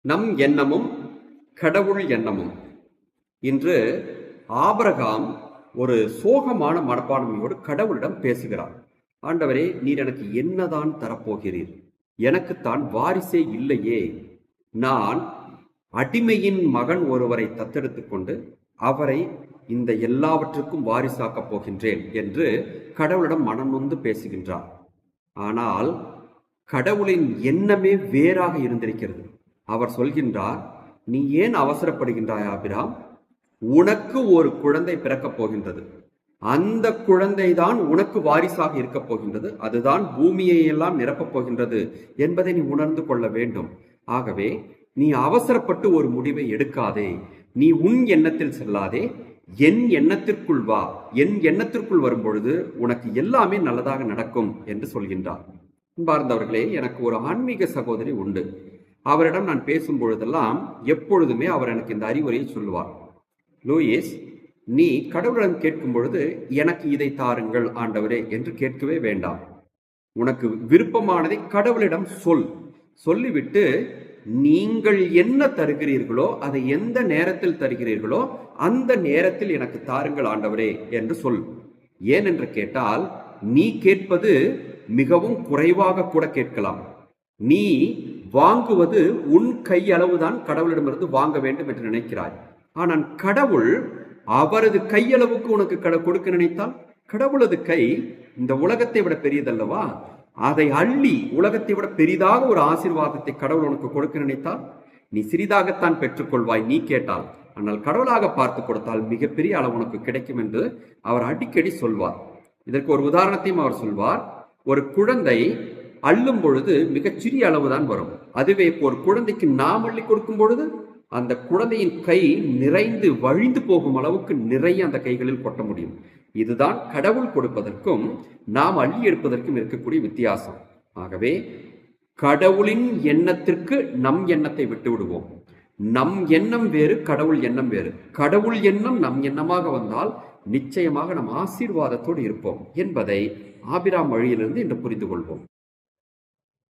நம் எண்ணமும் கடவுள் எண்ணமும். இன்று ஆபரகாம் ஒரு சோகமான மனப்பான்மையோடு கடவுளிடம் பேசுகிறார். ஆண்டவரே நீர் எனக்கு என்னதான் தரப்போகிறீர்? எனக்குத்தான் வாரிசே இல்லையே. நான் அடிமையின் மகன் ஒருவரை தத்தெடுத்து கொண்டு அவரை இந்த எல்லாவற்றுக்கும் வாரிசாக்கப் போகின்றேன் என்று கடவுளிடம் மனம் நொந்து பேசுகின்றார். ஆனால் கடவுளின் எண்ணமே வேறாக இருந்திருக்கிறது. அவர் சொல்கின்றார் நீ ஏன் அவசரப்படுகின்றாய் ஆபிராம்? உனக்கு ஒரு குழந்தை பிறக்கப் போகின்றது. அந்த குழந்தை தான் உனக்கு வாரிசாக இருக்கப் போகின்றது. அதுதான் பூமியை எல்லாம் நிரப்பப் போகின்றது என்பதை நீ உணர்ந்து கொள்ள வேண்டும். ஆகவே நீ அவசரப்பட்டு ஒரு முடிவை எடுக்காதே. நீ உன் எண்ணத்தில் செல்லாதே. என் எண்ணத்திற்குள் வா. என் எண்ணத்திற்குள் வரும்பொழுது உனக்கு எல்லாமே நல்லதாக நடக்கும் என்று சொல்கின்றார். அன்பார்ந்தவர்களே எனக்கு ஒரு ஆன்மீக சகோதரி உண்டு. அவரிடம் நான் பேசும் பொழுதெல்லாம் எப்பொழுதுமே அவர் எனக்கு இந்த அறிவுரையை சொல்லுவார். லூயிஸ் நீ கடவுளிடம் கேட்கும் பொழுது எனக்கு இதை தாருங்கள் ஆண்டவரே என்று கேட்கவே வேண்டாம். உனக்கு விருப்பமானதை கடவுளிடம் சொல். சொல்லிவிட்டு நீங்கள் என்ன தருகிறீர்களோ அதை எந்த நேரத்தில் தருகிறீர்களோ அந்த நேரத்தில் எனக்கு தாருங்கள் ஆண்டவரே என்று சொல். ஏன் என்று கேட்டால் நீ கேட்பது மிகவும் குறைவாக கூட கேட்கலாம். நீ வாங்குவது உன் கையளவுதான் கடவுளிடமிருந்து வாங்க வேண்டும் என்று நினைக்கிறாய். ஆனால் கடவுள் அவரது கையளவுக்கு உனக்கு கட கொடுக்க நினைத்தால் கடவுளது கை இந்த உலகத்தை விட பெரியதல்லவா? அதை அள்ளி உலகத்தை விட பெரிதாக ஒரு ஆசீர்வாதத்தை கடவுள் உனக்கு கொடுக்க நினைத்தால் நீ சிறிதாகத்தான் பெற்றுக்கொள்வாய் நீ கேட்டால். ஆனால் கடவுளாக பார்த்து கொடுத்தால் மிகப்பெரிய அளவு உனக்கு கிடைக்கும் என்று அவர் அடிக்கடி சொல்வார். இதற்கு ஒரு உதாரணத்தையும் அவர் சொல்வார். ஒரு குழந்தை அள்ளும் பொழுது மிகச்சிறிய அளவு தான் வரும். அதுவே இப்போ ஒரு குழந்தைக்கு நாம் அள்ளி கொடுக்கும் பொழுது அந்த குழந்தையின் கை நிறைந்து வழிந்து போகும் அளவுக்கு நிறைய அந்த கைகளில் கொட்ட முடியும். இதுதான் கடவுள் கொடுப்பதற்கும் நாம் அள்ளி எடுப்பதற்கும் இருக்கக்கூடிய வித்தியாசம். ஆகவே கடவுளின் எண்ணத்திற்கு நம் எண்ணத்தை விட்டு விடுவோம். நம் எண்ணம் வேறு கடவுள் எண்ணம் வேறு. கடவுள் எண்ணம் நம் எண்ணமாக வந்தால் நிச்சயமாக நம் ஆசீர்வாதத்தோடு இருப்போம் என்பதை ஆபிராம் வழியிலிருந்து இன்று புரிந்து கொள்வோம்.